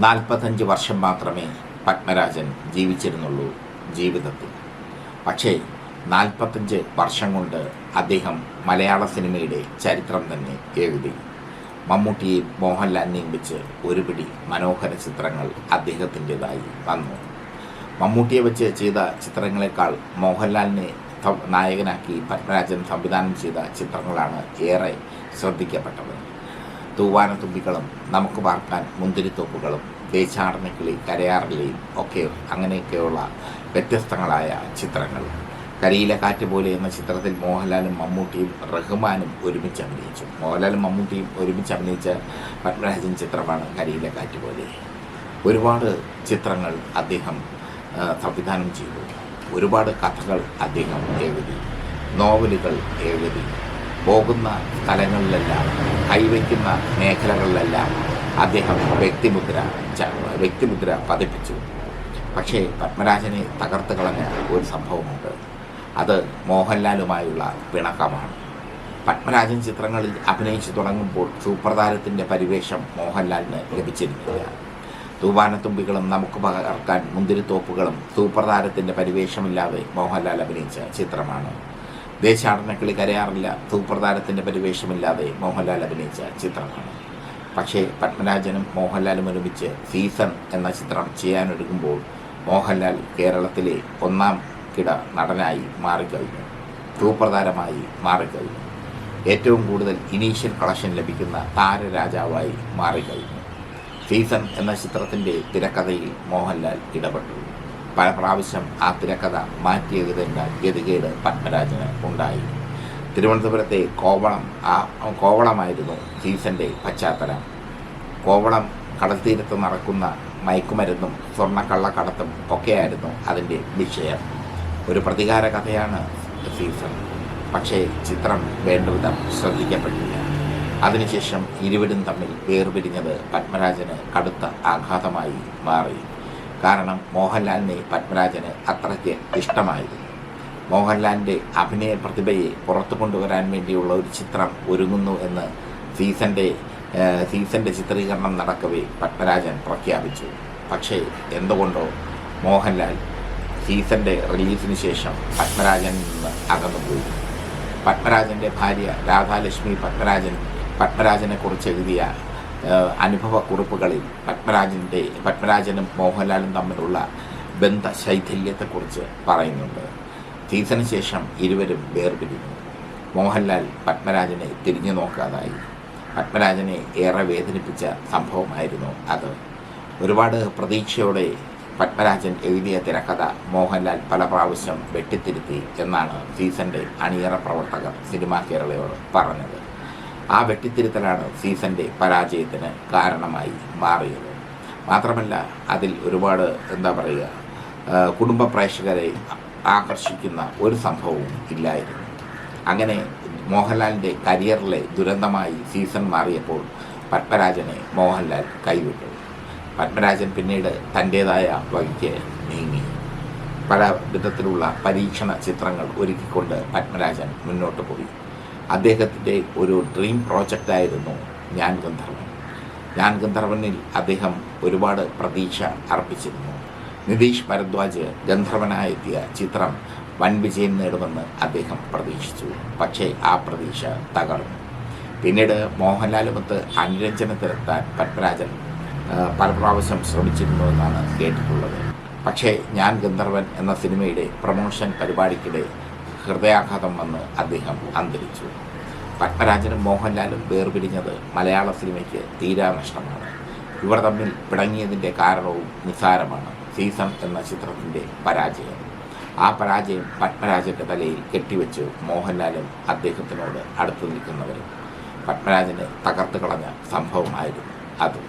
നാൽപ്പത്തഞ്ച് വർഷം മാത്രമേ പത്മരാജൻ ജീവിച്ചിരുന്നുള്ളൂ ജീവിതത്തിൽ. പക്ഷേ നാൽപ്പത്തഞ്ച് വർഷം കൊണ്ട് അദ്ദേഹം മലയാള സിനിമയുടെ ചരിത്രം തന്നെ എഴുതി. മമ്മൂട്ടിയെയും മോഹൻലാലിനെയും വെച്ച് ഒരുപിടി മനോഹര ചിത്രങ്ങൾ അദ്ദേഹത്തിന്റെതായി വന്നു. മമ്മൂട്ടിയെ വെച്ച് ചെയ്ത ചിത്രങ്ങളെക്കാൾ മോഹൻലാലിനെ നായകനാക്കി പത്മരാജൻ സംവിധാനം ചെയ്ത ചിത്രങ്ങളാണ് ഏറെ ശ്രദ്ധിക്കപ്പെട്ടത്. തൂവാനത്തുമ്പികളും നമുക്ക് പാർക്കാൻ മുന്തിരിത്തോപ്പുകളും ദേശാടനക്കിളി കരയാറിലെയും ഒക്കെ അങ്ങനെയൊക്കെയുള്ള വ്യത്യസ്തങ്ങളായ ചിത്രങ്ങൾ. കരിയിലെ കാറ്റ് പോലെ എന്ന ചിത്രത്തിൽ മോഹൻലാലും മമ്മൂട്ടിയും റഹ്മാനും ഒരുമിച്ച് അഭിനയിച്ചു. മോഹൻലാലും മമ്മൂട്ടിയും ഒരുമിച്ച് അഭിനയിച്ച പത്മരാജൻ ചിത്രമാണ് കരിയിലെ കാറ്റ് പോലെ. ഒരുപാട് ചിത്രങ്ങൾ അദ്ദേഹം സംവിധാനം ചെയ്തു. ഒരുപാട് കഥകൾ അദ്ദേഹം എഴുതി. നോവലുകൾ എഴുതി. പോകുന്ന സ്ഥലങ്ങളിലെല്ലാം കൈവയ്ക്കുന്ന മേഖലകളിലെല്ലാം അദ്ദേഹം വ്യക്തിമുദ്ര വ്യക്തിമുദ്ര പതിപ്പിച്ചു. പക്ഷേ പത്മരാജനെ തകർത്ത് കളഞ്ഞ ഒരു സംഭവമുണ്ട്. അത് മോഹൻലാലുമായുള്ള പിണക്കമാണ്. പത്മരാജൻ ചിത്രങ്ങളിൽ അഭിനയിച്ചു തുടങ്ങുമ്പോൾ സൂപ്രതാരത്തിന്റെ പരിവേഷം മോഹൻലാലിന് ലഭിച്ചിരുന്നില്ല. തൂവാനത്തുമ്പികളും നമുക്ക് പകർക്കാൻ മുന്തിരിത്തോപ്പുകളും സൂപ്രതാരത്തിന്റെ പരിവേഷമില്ലാതെ മോഹൻലാൽ അഭിനയിച്ച ചിത്രമാണ്. ദേശാടനക്കിളി കരയാറില്ല. തൂപ്രധാനത്തിന്റെ പരിവേഷമില്ലാതെ മോഹൻലാൽ അഭിനയിച്ച ചിത്രമാണ്. പക്ഷേ പത്മരാജനും മോഹൻലാലും ഒരുമിച്ച് സീസൺ എന്ന ചിത്രം ചെയ്യാനൊരുങ്ങുമ്പോൾ മോഹൻലാൽ കേരളത്തിലെ ഒന്നാം കിട നടനായി മാറിക്കഴിഞ്ഞു. തൂപ്രധാനമായി മാറിക്കഴിഞ്ഞു. ഏറ്റവും കൂടുതൽ ഇനീഷ്യൽ കളക്ഷൻ ലഭിക്കുന്ന താരരാജാവായി മാറിക്കഴിഞ്ഞു. സീസൺ എന്ന ചിത്രത്തിന്റെ തിരക്കഥയിൽ മോഹൻലാൽ ഇടപെട്ടു. പല പ്രാവശ്യം ആ തിരക്കഥ മാറ്റിയെഴുതേണ്ട ഗതികേട് പത്മരാജന് ഉണ്ടായി. തിരുവനന്തപുരത്തെ കോവളം ആ കോവളമായിരുന്നു സീസന്റെ പശ്ചാത്തലം. കോവളം കടൽ കടൽത്തീരത്ത് നടക്കുന്ന മയക്കുമരുന്നും സ്വർണക്കള്ളക്കടത്തും ഒക്കെയായിരുന്നു അതിന്റെ വിഷയം. ഒരു പ്രതികാര കഥയാണ് സീസൺ. പക്ഷേ ചിത്രം വേണ്ടവിധം ശ്രദ്ധിക്കപ്പെട്ടില്ല. അതിനുശേഷം ഇരുവരും തമ്മിൽ വേർപിരിഞ്ഞത് പത്മരാജന് കടുത്ത ആഘാതമായി മാറി. കാരണം മോഹൻലാലിനെ പത്മരാജന് അത്രയ്ക്ക് ഇഷ്ടമായിരുന്നു. മോഹൻലാലിന്റെ അഭിനയ പ്രതിഭയെ പുറത്തു കൊണ്ടുവരാൻ വേണ്ടിയുള്ള ഒരു ചിത്രം ഒരുങ്ങുന്നു എന്ന് സീസന്റെ സീസന്റെ ചിത്രീകരണം നടക്കവേ പത്മരാജൻ പ്രഖ്യാപിച്ചു. പക്ഷേ എന്തുകൊണ്ടോ മോഹൻലാൽ സീസന്റെ റിലീസിന് ശേഷം പത്മരാജനിൽ നിന്ന് അകന്നുപോയി. പത്മരാജന്റെ ഭാര്യ രാധാലക്ഷ്മി പത്മരാജൻ പത്മരാജനെക്കുറിച്ച് എഴുതിയ അനുഭവക്കുറിപ്പുകളിൽ പത്മരാജന്റെ പത്മരാജനും മോഹൻലാലും തമ്മിലുള്ള ബന്ധ ശൈഥല്യത്തെക്കുറിച്ച് പറയുന്നുണ്ട്. സീസണ് ശേഷം ഇരുവരും വേർപിരിഞ്ഞു. മോഹൻലാൽ പത്മരാജനെ തിരിഞ്ഞു നോക്കാതായി. പത്മരാജനെ ഏറെ വേദനിപ്പിച്ച സംഭവമായിരുന്നു അത്. ഒരുപാട് പ്രതീക്ഷയോടെ പത്മരാജൻ എഴുതിയ തിരക്കഥ മോഹൻലാൽ പല പ്രാവശ്യം വെട്ടിത്തിരുത്തി എന്നാണ് സീസന്റെ അണിയറ പ്രവർത്തകർ സിനിമാ കേരളയോട് പറഞ്ഞത്. ആ വെട്ടിത്തിരുത്തലാണ് സീസന്റെ പരാജയത്തിന് കാരണമായി മാറിയത്. മാത്രമല്ല അതിൽ ഒരുപാട് എന്താ പറയുക കുടുംബ പ്രേക്ഷകരെ ആകർഷിക്കുന്ന ഒരു സംഭവവും ഇല്ലായിരുന്നു. അങ്ങനെ മോഹൻലാലിന്റെ കരിയറിലെ ദുരന്തമായി സീസൺ മാറിയപ്പോൾ പത്മരാജനെ മോഹൻലാൽ കൈവിട്ടു. പത്മരാജൻ പിന്നീട് തന്റേതായ വഴിക്ക് നീങ്ങി. പല വിധത്തിലുള്ള പരീക്ഷണ ചിത്രങ്ങൾ ഒരുക്കിക്കൊണ്ട് പത്മരാജൻ മുന്നോട്ട് പോയി. അദ്ദേഹത്തിന്റെ ഒരു ഡ്രീം പ്രോജക്റ്റായിരുന്നു ഞാൻ ഗന്ധർവൻ. ഞാൻ ഗന്ധർവനിൽ അദ്ദേഹം ഒരുപാട് പ്രതീക്ഷ അർപ്പിച്ചിരുന്നു. നിതീഷ് ഭരദ്വാജ് ഗന്ധർവനായെത്തിയ ചിത്രം വൻ വിജയം നേടുമെന്ന് അദ്ദേഹം പ്രതീക്ഷിച്ചു. പക്ഷേ ആ പ്രതീക്ഷ തകർന്നു. പിന്നീട് മോഹൻലാലുമൊത്ത് അനുരഞ്ജനത്തിലെത്താൻ പത്മരാജൻ പല പ്രാവശ്യം ശ്രമിച്ചിരുന്നുവെന്നാണ് കേട്ടിട്ടുള്ളത്. പക്ഷേ ഞാൻ ഗന്ധർവൻ എന്ന സിനിമയുടെ പ്രൊമോഷൻ പരിപാടിക്കിടെ ഹൃദയാഘാതം വന്ന് അദ്ദേഹം അന്തരിച്ചു. പത്മരാജനും മോഹൻലാലും വേർപിരിഞ്ഞത് മലയാള സിനിമയ്ക്ക് തീരാ നഷ്ടമാണ്. ഇവർ തമ്മിൽ പിടങ്ങിയതിന്റെ കാരണവും നിസ്സാരമാണ് സീസൺ എന്ന ചിത്രത്തിന്റെ പരാജയം. ആ പരാജയം പത്മരാജന്റെ തലയിൽ കെട്ടിവെച്ച് മോഹൻലാലും അദ്ദേഹത്തിനോട് അടുത്തു നിൽക്കുന്നവരും പത്മരാജന് തകർത്ത് കളഞ്ഞ സംഭവമായിരുന്നു അത്.